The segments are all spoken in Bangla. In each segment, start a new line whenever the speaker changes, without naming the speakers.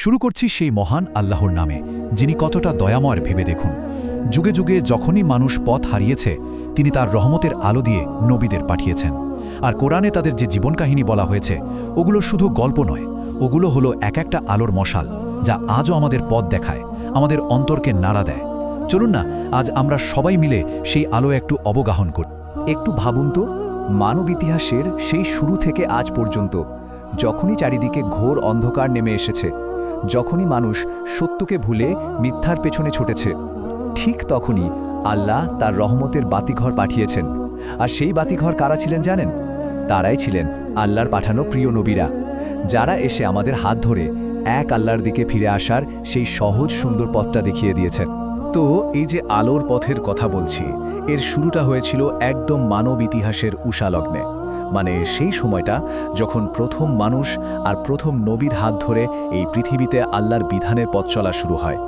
শুরু করছি সেই মহান আল্লাহর নামে, যিনি কতটা দয়াময় ভেবে দেখুন। যুগে যুগে যখনই মানুষ পথ হারিয়েছে, তিনি তার রহমতের আলো দিয়ে নবীদের পাঠিয়েছেন। আর কোরআনে তাদের যে জীবন কাহিনী বলা হয়েছে, ওগুলো শুধু গল্প নয়, ওগুলো হলো এক একটা আলোর মশাল, যা আজও আমাদের পথ দেখায়, আমাদের অন্তরকে নাড়া দেয়। চলুন না, আজ আমরা সবাই মিলে সেই আলো একটু অবগাহন করি।
একটু ভাবুন তো, মানব ইতিহাসের সেই শুরু থেকে আজ পর্যন্ত, যখনই চারিদিকে ঘোর অন্ধকার নেমে এসেছে যখনই মানুষ সত্যকে ভুলে মিথ্যার পেছনে ছুটেছে, ঠিক তখনই আল্লাহ তার রহমতের বাতিঘর পাঠিয়েছেন। আর সেই বাতিঘর কারা ছিলেন জানেন? তারাই ছিলেন আল্লাহর পাঠানো প্রিয় নবীরা, যারা এসে আমাদের হাত ধরে এক আল্লাহর দিকে ফিরে আসার সেই সহজ সুন্দর পথটা দেখিয়ে দিয়েছেন।
তো এই যে আলোর পথের কথা বলছি, এর শুরুটা হয়েছিল একদম মানব ইতিহাসের উষালগ্নে। মানে সেই সময়টা যখন প্রথম মানুষ আর প্রথম নবীর হাত ধরে এই পৃথিবীতে আল্লাহর বিধানের পথ চলা শুরু হয়।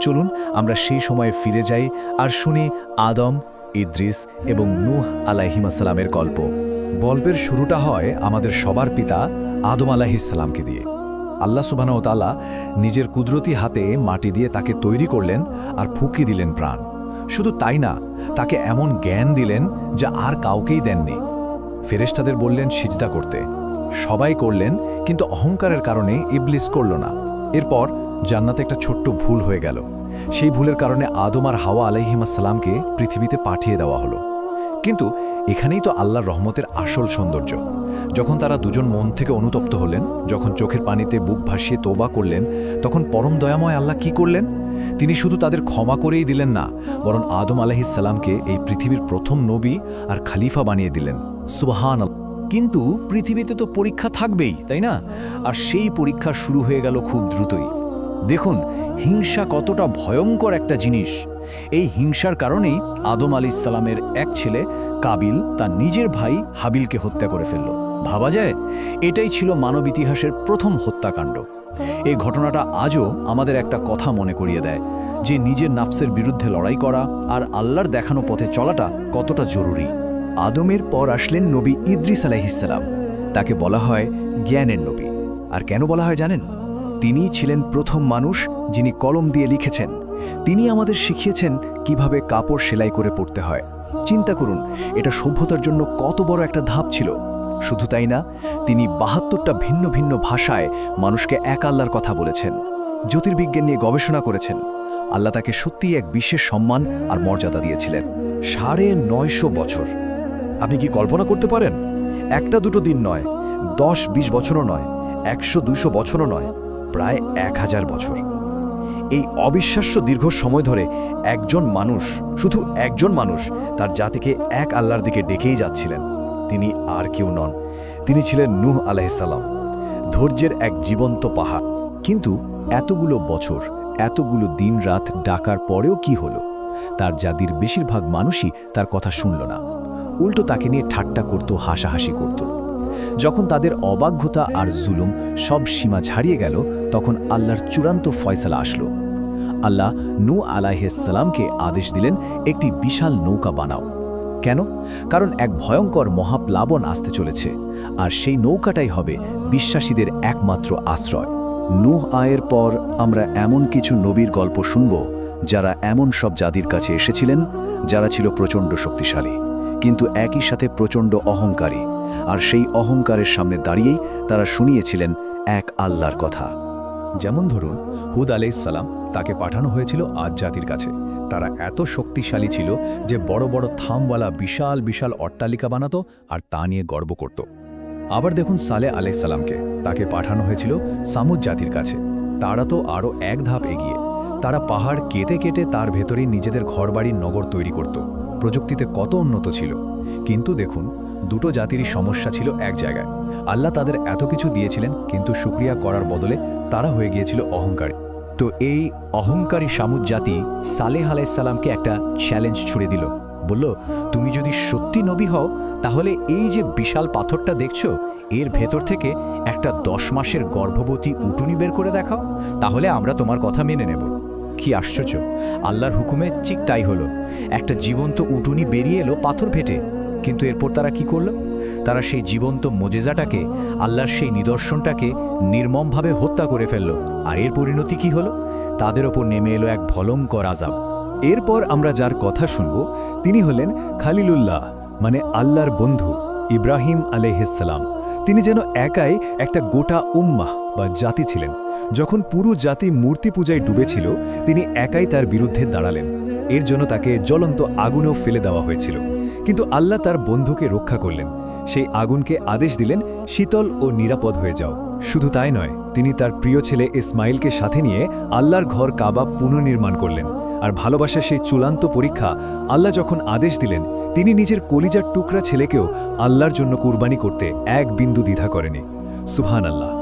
চলুন আমরা সেই সময়ে ফিরে যাই আর শুনি আদম, ইদ্রিস এবং নূহ আলাইহিমাসালামের গল্প।
গল্পের শুরুটা হয় আমাদের সবার পিতা আদম আলাহিসাল্লামকে দিয়ে। আল্লাহ সুবাহ তালা নিজের কুদরতি হাতে মাটি দিয়ে তাকে তৈরি করলেন আর ফুঁকি দিলেন প্রাণ। শুধু তাই না, তাকে এমন জ্ঞান দিলেন যা আর কাউকেই দেননি। ফেরেশতাদের বললেন, সিজদা করতে। সবাই করলেন, কিন্তু অহংকারের কারণে ইবলিস করল না। এরপর জান্নাতে একটা ছোট্ট ভুল হয়ে গেল। সেই ভুলের কারণে আদম আর হাওয়া আলাইহিমাসাল্লামকে পৃথিবীতে পাঠিয়ে দেওয়া হলো। কিন্তু এখানেই তো আল্লাহর রহমতের আসল সৌন্দর্য। যখন তারা দুজন মন থেকে অনুতপ্ত হলেন, যখন চোখের পানিতে বুক ভাসিয়ে তোবা করলেন, তখন পরম দয়াময় আল্লাহ কি করলেন? তিনি শুধু তাদের ক্ষমা করেই দিলেন না, বরং আদম আলাহিসাল্লামকে এই পৃথিবীর প্রথম নবী আর খালিফা বানিয়ে দিলেন। সুবাহান
কিন্তু পৃথিবীতে তো পরীক্ষা থাকবেই, তাই না? আর সেই পরীক্ষা শুরু হয়ে গেল খুব দ্রুতই। দেখুন, হিংসা কতটা ভয়ঙ্কর একটা জিনিস। এই হিংসার কারণেই আদম আলি ইসালামের এক ছেলে কাবিল তার নিজের ভাই হাবিলকে হত্যা করে ফেলল। ভাবা যায়, এটাই ছিল মানব ইতিহাসের প্রথম হত্যাকাণ্ড। এই ঘটনাটা আজও আমাদের একটা কথা মনে করিয়ে দেয় যে নিজের নাফসের বিরুদ্ধে লড়াই করা আর আল্লাহর দেখানো পথে চলাটা কতটা জরুরি।
আদমের পর আসলেন নবী ইদ্রিস আলাইহিসাল্লাম তাকে বলা হয় জ্ঞানের নবী। আর কেন বলা হয় জানেন? তিনিই ছিলেন প্রথম মানুষ যিনি কলম দিয়ে লিখেছেন। তিনি আমাদের শিখিয়েছেন কীভাবে কাপড় সেলাই করে পড়তে হয়। চিন্তা করুন, এটা সভ্যতার জন্য কত বড় একটা ধাপ ছিল। শুধু তাই না, তিনি বাহাত্তরটা ভিন্ন ভিন্ন ভাষায় মানুষকে এক আল্লাহর কথা বলেছেন, জ্যোতির্বিজ্ঞান নিয়ে গবেষণা করেছেন। আল্লাহ তাকে সত্যিই এক বিশেষ সম্মান আর মর্যাদা দিয়েছিলেন।
সাড়ে নয়শো বছর। আপনি কি কল্পনা করতে পারেন? একটা দুটো দিন নয়, দশ বিশ বছরও নয়, একশো দুশো বছরও নয়, প্রায় এক হাজার বছর। এই অবিশ্বাস্য দীর্ঘ সময় ধরে একজন মানুষ, শুধু একজন মানুষ, তার জাতিকে এক আল্লাহর দিকে ডেকেই যাচ্ছিলেন। তিনি আর কেউ নন। তিনি ছিলেন নূহ আলাইসাল্লাম ধৈর্যের এক জীবন্ত পাহাড়।
কিন্তু এতগুলো বছর, এতগুলো দিন রাত ডাকার পরেও কি হলো? তার জাতির বেশিরভাগ মানুষই তার কথা শুনল না। উল্টো তাকে নিয়ে ঠাট্টা করত, হাসাহাসি করত। যখন তাদের অবাধ্যতা আর জুলুম সব সীমা ছাড়িয়ে গেল, তখন আল্লাহর চূড়ান্ত ফয়সালা আসলো। আল্লাহ নু আলাহিসাল্লামকে আদেশ দিলেন, একটি বিশাল নৌকা বানাও। কেন? কারণ এক ভয়ঙ্কর মহাপ্লাবন আসতে চলেছে, আর সেই নৌকাটাই হবে বিশ্বাসীদের একমাত্র আশ্রয়।
নূহ আয়ের পর আমরা এমন কিছু নবীর গল্প শুনব, যারা এমন সব জাতির কাছে এসেছিলেন, যারা ছিল প্রচণ্ড শক্তিশালী। কিন্তু একই সাথে প্রচণ্ড অহংকারী। আর সেই অহংকারের সামনে দাঁড়িয়েই তারা শুনিয়েছিলেন এক আল্লাহর কথা।
যেমন ধরুন, হুদ আলাইসাল্লাম তাকে পাঠানো হয়েছিল আজ জাতির কাছে। তারা এত শক্তিশালী ছিল যে বড় বড় থামওয়ালা বিশাল বিশাল অট্টালিকা বানাতো আর তা নিয়ে গর্ব করত। আবার দেখুন সালে আলাইসাল্লামকে তাকে পাঠানো হয়েছিল সামুদ জাতির কাছে। তারা তো আরও এক ধাপ এগিয়ে। তারা পাহাড় কেটে কেটে তার ভেতরেই নিজেদের ঘরবাড়ির নগর তৈরি করত। প্রযুক্তিতে কত উন্নত ছিল। কিন্তু দেখুন, দুটো জাতিরই সমস্যা ছিল এক জায়গায়। আল্লাহ তাদের এত কিছু দিয়েছিলেন, কিন্তু সুক্রিয়া করার বদলে তারা হয়ে গিয়েছিল অহংকারী। তো এই অহংকারী সামুদ জাতি সালেহ আলাইসাল্লামকে একটা চ্যালেঞ্জ ছুড়ে দিল। বলল, তুমি যদি সত্যি নবী হও, তাহলে এই যে বিশাল পাথরটা দেখছ, এর ভেতর থেকে একটা দশ মাসের গর্ভবতী উটুনি বের করে দেখাও। তাহলে আমরা তোমার কথা মেনে নেব। কি আশ্চর্য। আল্লাহর হুকুমে ঠিক তাই হলো। একটা জীবন্ত উটুনি বেরিয়ে এলো পাথর ফেটে। কিন্তু এরপর তারা কি করল?
তারা সেই জীবন্ত মোজেজাটাকে, আল্লাহর সেই নিদর্শনটাকে নির্মমভাবে হত্যা করে ফেলল। আর এর পরিণতি কি হলো? তাদের ওপর নেমে এলো এক ভলঙ্কর আজাব
এরপর আমরা যার কথা শুনব, তিনি হলেন খালিলুল্লাহ মানে আল্লাহর বন্ধু, ইব্রাহিম আলেহিসাল্লাম তিনি যেন একাই একটা গোটা উম্মাহ বা জাতি ছিলেন। যখন পুরো জাতি মূর্তি পূজায় ডুবেছিল, তিনি একাই তার বিরুদ্ধে দাঁড়ালেন। এর জন্য তাকে জ্বলন্ত আগুনেও ফেলে দেওয়া হয়েছিল। কিন্তু আল্লাহ তার বন্ধুকে রক্ষা করলেন। সেই আগুনকে আদেশ দিলেন, শীতল ও নিরাপদ হয়ে যাও। শুধু তাই নয়, তিনি তার প্রিয় ছেলে ইসমাইলকে সাথে নিয়ে আল্লাহর ঘর কাবা পুনর্নির্মাণ করলেন। আর ভালোবাসার সেই চূড়ান্ত পরীক্ষা আল্লাহ যখন আদেশ দিলেন তিনি নিজের কলিজার টুকরা ছেলেকেও আল্লাহর জন্য কুরবানি করতে এক বিন্দু দ্বিধা করেনি। সুহান আল্লাহ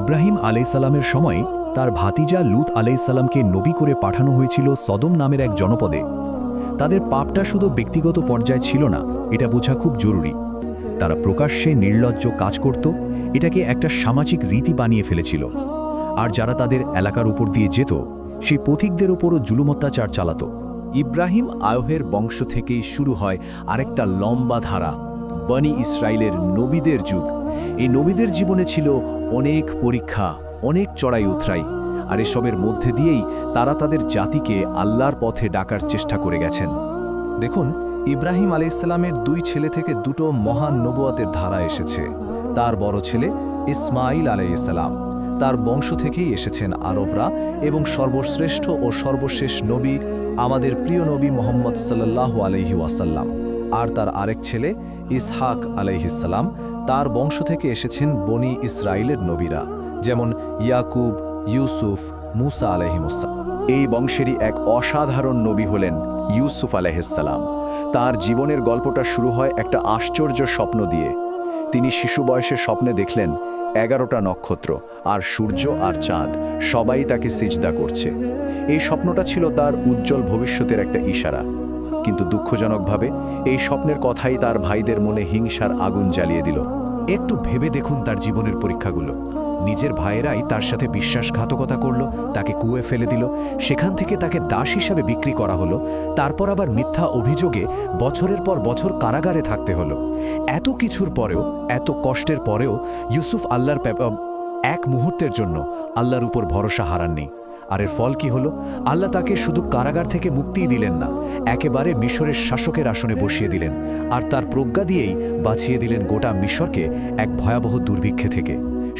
ইব্রাহিম আলাইসাল্লামের সময় তার ভাতিজা লুত আলাইসাল্লামকে নবী করে পাঠানো হয়েছিল সদম নামের এক জনপদে। তাদের পাপটা শুধু ব্যক্তিগত পর্যায়ে ছিল না, এটা বোঝা খুব জরুরি। তারা প্রকাশ্যে নির্লজ্জ কাজ করত, এটাকে একটা সামাজিক রীতি বানিয়ে ফেলেছিল। আর যারা তাদের এলাকার উপর দিয়ে যেত, সেই পথিকদের ওপরও জুলুম অত্যাচার চালাত। ইব্রাহিম আয়হের বংশ থেকেই শুরু হয় আরেকটা লম্বা ধারা, বনি ইসরায়েলের নবীদের যুগ। এই নবীদের জীবনে ছিল অনেক পরীক্ষা, অনেক চড়াই উতরাই, আর এসবের মধ্যে দিয়েই তারা তাদের জাতিকে আল্লাহর পথে ডাকার চেষ্টা করে গেছেন।
দেখুন, ইব্রাহিম আলাইসাল্লামের দুই ছেলে থেকে দুটো মহান নবুয়াতের ধারা এসেছে। তার বড় ছেলে ইসমাইল আলাইসাল্লাম তার বংশ থেকেই এসেছেন আরবরা এবং সর্বশ্রেষ্ঠ ও সর্বশেষ নবী আমাদের প্রিয় নবী মোহাম্মদ সাল্লাহ আলহি ওয়াসাল্লাম। আর তার আরেক ছেলে ইসহাক আলাইহিসাল্লাম তার বংশ থেকে এসেছেন বনি ইসরায়েলের নবীরা, যেমন ইয়াকুব, ইউসুফ, মুসা আলহিমুসা
এই বংশেরই এক অসাধারণ নবী হলেন ইউসুফ আলাইহিসসালাম তার জীবনের গল্পটা শুরু হয় একটা আশ্চর্য স্বপ্ন দিয়ে। তিনি শিশু বয়সে স্বপ্নে দেখলেন এগারোটা নক্ষত্র, আর সূর্য আর চাঁদ, সবাই তাকে সিজদা করছে। এই স্বপ্নটা ছিল তার উজ্জ্বল ভবিষ্যতের একটা ইশারা। কিন্তু দুঃখজনকভাবে এই স্বপ্নের কথাই তার ভাইদের মনে হিংসার আগুন জ্বালিয়ে দিল।
একটু ভেবে দেখুন তার জীবনের পরীক্ষাগুলো। নিজের ভাইয়েরাই তার সাথে বিশ্বাসঘাতকতা করল, তাকে কুয়ে ফেলে দিল, সেখান থেকে তাকে দাস হিসাবে বিক্রি করা হলো, তারপর আবার মিথ্যা অভিযোগে বছরের পর বছর কারাগারে থাকতে হলো। এত কিছুর পরেও, এত কষ্টের পরেও ইউসুফ আল্লাহর এক মুহূর্তের জন্য আল্লাহর উপর ভরসা হারাননি। আর এর ফল কি হলো? আল্লাহ তাকে শুধু কারাগার থেকে মুক্তিই দিলেন না, একেবারে মিশরের শাসকের আসনে বসিয়ে দিলেন আর তার প্রজ্ঞা দিয়েই বাঁচিয়ে দিলেন গোটা মিশরকে এক ভয়াবহ দুর্ভিক্ষে থেকে।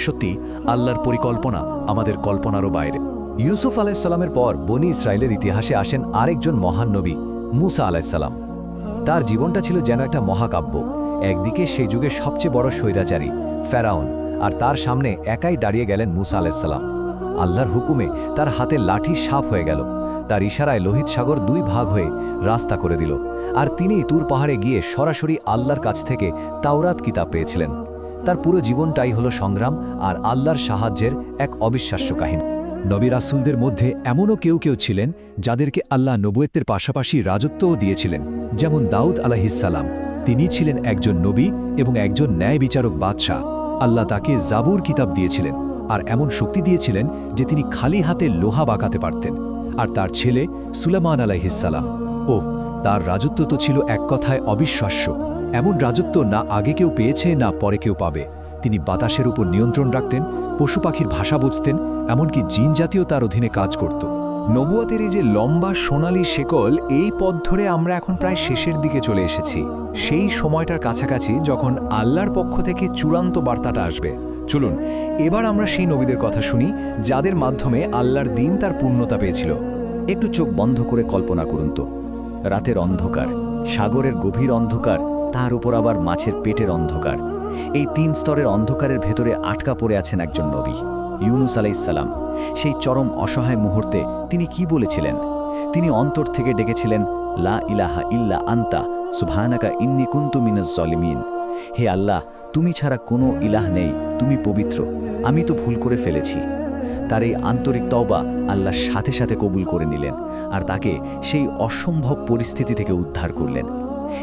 সত্যি, আল্লাহর পরিকল্পনা আমাদের কল্পনারও বাইরে।
ইউসুফ আলাইসাল্লামের পর বনি ইসরায়েলের ইতিহাসে আসেন আরেকজন মহান নবী, মুসা আলাইসাল্লাম তার জীবনটা ছিল যেন একটা মহাকাব্য। একদিকে সেই যুগে সবচেয়ে বড় স্বৈরাচারী, ফেরাউন, আর তার সামনে একাই দাঁড়িয়ে গেলেন মুসা আলাইসাল্লাম আল্লাহর হুকুমে তার হাতে লাঠি সাফ হয়ে গেল। তার ইশারায় লোহিত সাগর দুই ভাগ হয়ে রাস্তা করে দিল। আর তিনি তুর পাহাড়ে গিয়ে সরাসরি আল্লাহর কাছ থেকে তাওরাত কিতাব পেয়েছিলেন। তার পুরো জীবনটাই হলো সংগ্রাম আর আল্লাহর সাহায্যের এক অবিশ্বাস্য কাহিনী। নবী রাসুলদের মধ্যে এমনও কেউ কেউ ছিলেন যাদেরকে আল্লাহ নবুয়েতের পাশাপাশি রাজত্বও দিয়েছিলেন, যেমন দাউদ আলাহিসাল্লাম তিনি ছিলেন একজন নবী এবং একজন ন্যায় বিচারক বাদশাহ। আল্লাহ তাকে জাবুর কিতাব দিয়েছিলেন। আর এমন শক্তি দিয়েছিলেন যে তিনি খালি হাতে লোহা বাঁকাতে পারতেন। আর তার ছেলে সুলেমান আলাইহিসাল্লাম ও তার রাজত্ব তো ছিল এক কথায় অবিশ্বাস্য। এমন রাজত্ব না আগে কেউ পেয়েছে, না পরে কেউ পাবে। তিনি বাতাসের উপর নিয়ন্ত্রণ রাখতেন, পশু পাখির ভাষা বুঝতেন, এমনকি জিন জাতীয় তার অধীনে কাজ করত। নবুয়াতের এই যে লম্বা সোনালী শেকল, এই পথ ধরে আমরা এখন প্রায় শেষের দিকে চলে এসেছি। সেই সময়টার কাছাকাছি যখন আল্লাহর পক্ষ থেকে চূড়ান্ত বার্তাটা আসবে। চলুন, এবার আমরা সেই নবীদের কথা শুনি, যাদের মাধ্যমে আল্লাহর দিন তার পূর্ণতা পেয়েছিল।
একটু চোখ বন্ধ করে কল্পনা করুন তো। রাতের অন্ধকার, সাগরের গভীর অন্ধকার, তার উপর আবার মাছের পেটের অন্ধকার। এই তিন স্তরের অন্ধকারের ভেতরে আটকা পড়ে আছেন একজন নবী, ইউনুস আলাইসাল্লাম সেই চরম অসহায় মুহূর্তে তিনি কি বলেছিলেন? তিনি অন্তর থেকে ডেকেছিলেন, লা ইলাহা ইল্লা আন্তা, সুবহানাকা ইন্নি কুন্তু মিনাজ জলিমিন হে আল্লাহ তুমি ছাড়া কোনো ইলাহ নেই, তুমি পবিত্র। আমি তো ভুল করে ফেলেছি। তার এই আন্তরিক তওবা আল্লাহর সাথে সাথে কবুল করে নিলেন আর তাকে সেই অসম্ভব পরিস্থিতি থেকে উদ্ধার করলেন।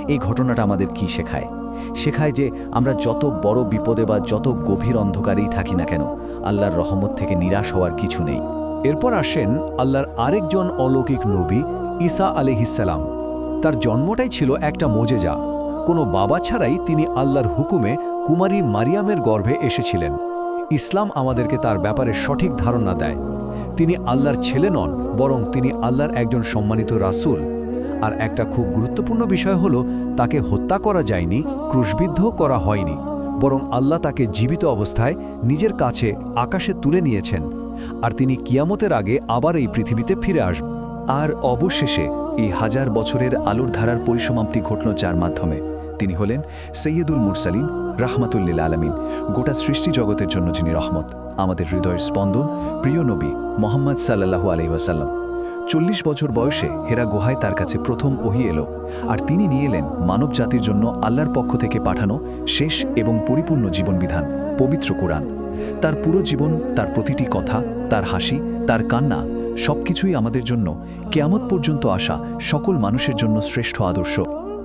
এই ঘটনাটা আমাদের কি শেখায়? শেখায় যে আমরা যত বড় বিপদে বা যত গভীর অন্ধকারেই থাকি না কেন, আল্লাহর রহমত থেকে নিরাশ হওয়ার কিছু নেই।
এরপর আসেন আল্লাহর আরেকজন অলৌকিক নবী ঈসা আলিহিসাল্লাম তার জন্মটাই ছিল একটা মোজেজা। কোনো বাবা ছাড়াই তিনি আল্লাহর হুকুমে কুমারী মারিয়ামের গর্ভে এসেছিলেন। ইসলাম আমাদেরকে তার ব্যাপারে সঠিক ধারণা দেয়। তিনি আল্লাহর ছেলে নন, বরং তিনি আল্লাহর একজন সম্মানিত রাসূল। আর একটা খুব গুরুত্বপূর্ণ বিষয় হল, তাকে হত্যা করা যায়নি ক্রুশবিদ্ধ করা হয়নি, বরং আল্লাহ তাকে জীবিত অবস্থায় নিজের কাছে আকাশে তুলে নিয়েছেন। আর তিনি কিয়ামতের আগে আবার এই পৃথিবীতে ফিরে আসবেন।
আর অবশেষে এই হাজার বছরের আলোর ধারার পরিসমাপ্তি ঘটল যার মাধ্যমে। তিনি হলেন সৈয়দুল মুরসালিন রাহমাতুল্লিল আলমিন। গোটা সৃষ্টি জগতের জন্য যিনি রহমত, আমাদের হৃদয়ের স্পন্দন, প্রিয় নবী মোহাম্মদ সাল্লাহু আলহিবাসাল্লাম চল্লিশ বছর বয়সে হেরা গুহায় তার কাছে প্রথম ওহি এলো, আর তিনি নিয়ে এলেন মানব জাতির জন্য আল্লাহর পক্ষ থেকে পাঠানো শেষ এবং পরিপূর্ণ জীবনবিধান, পবিত্র কোরআন। তার পুরো জীবন, তার প্রতিটি কথা, তার হাসি, তার কান্না, সবকিছুই আমাদের জন্য কেয়ামত পর্যন্ত আসা সকল মানুষের জন্য শ্রেষ্ঠ আদর্শ।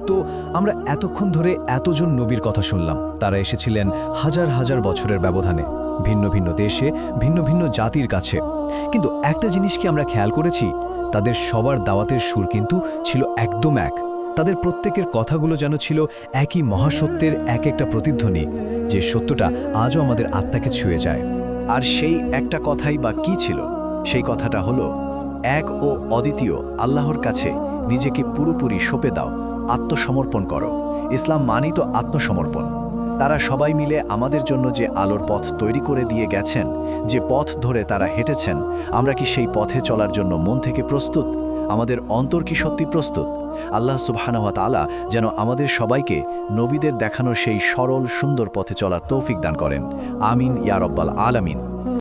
তো আমরা এতক্ষণ ধরে এতজন নবীর কথা শুনলাম। তারা এসেছিলেন হাজার হাজার বছরের ব্যবধানে, ভিন্ন ভিন্ন দেশে, ভিন্ন ভিন্ন জাতির কাছে। কিন্তু একটা জিনিস কি আমরা খেয়াল করেছি? তাদের সবার দাওয়াতের সুর কিন্তু ছিল একদম এক। তাদের প্রত্যেকের কথাগুলো যেন ছিল একই মহাসত্যের এক একটা প্রতিধ্বনি, যে সত্যটা আজও আমাদের আত্মাকে ছুঁয়ে যায়।
আর সেই একটা কথাই বা কি ছিল? সেই কথাটা হলো, এক ও অদ্বিতীয় আল্লাহর কাছে নিজেকে পুরোপুরি সঁপে দাও আত্মসমর্পণ করো। ইসলাম মানি তো আত্মসমর্পণ। তারা সবাই মিলে আমাদের জন্য যে আলোর পথ তৈরি করে দিয়ে গেছেন, যে পথ ধরে তারা হেঁটেছেন, আমরা কি সেই পথে চলার জন্য মন থেকে প্রস্তুত? আমাদের অন্তর কি সত্যি প্রস্তুত? আল্লাহ সুবহানাহু ওয়া তাআলা যেন আমাদের সবাইকে নবীদের দেখানো সেই সরল, সুন্দর পথে চলার তৌফিক দান করেন। আমিন ইয়ারব্বাল আলামিন।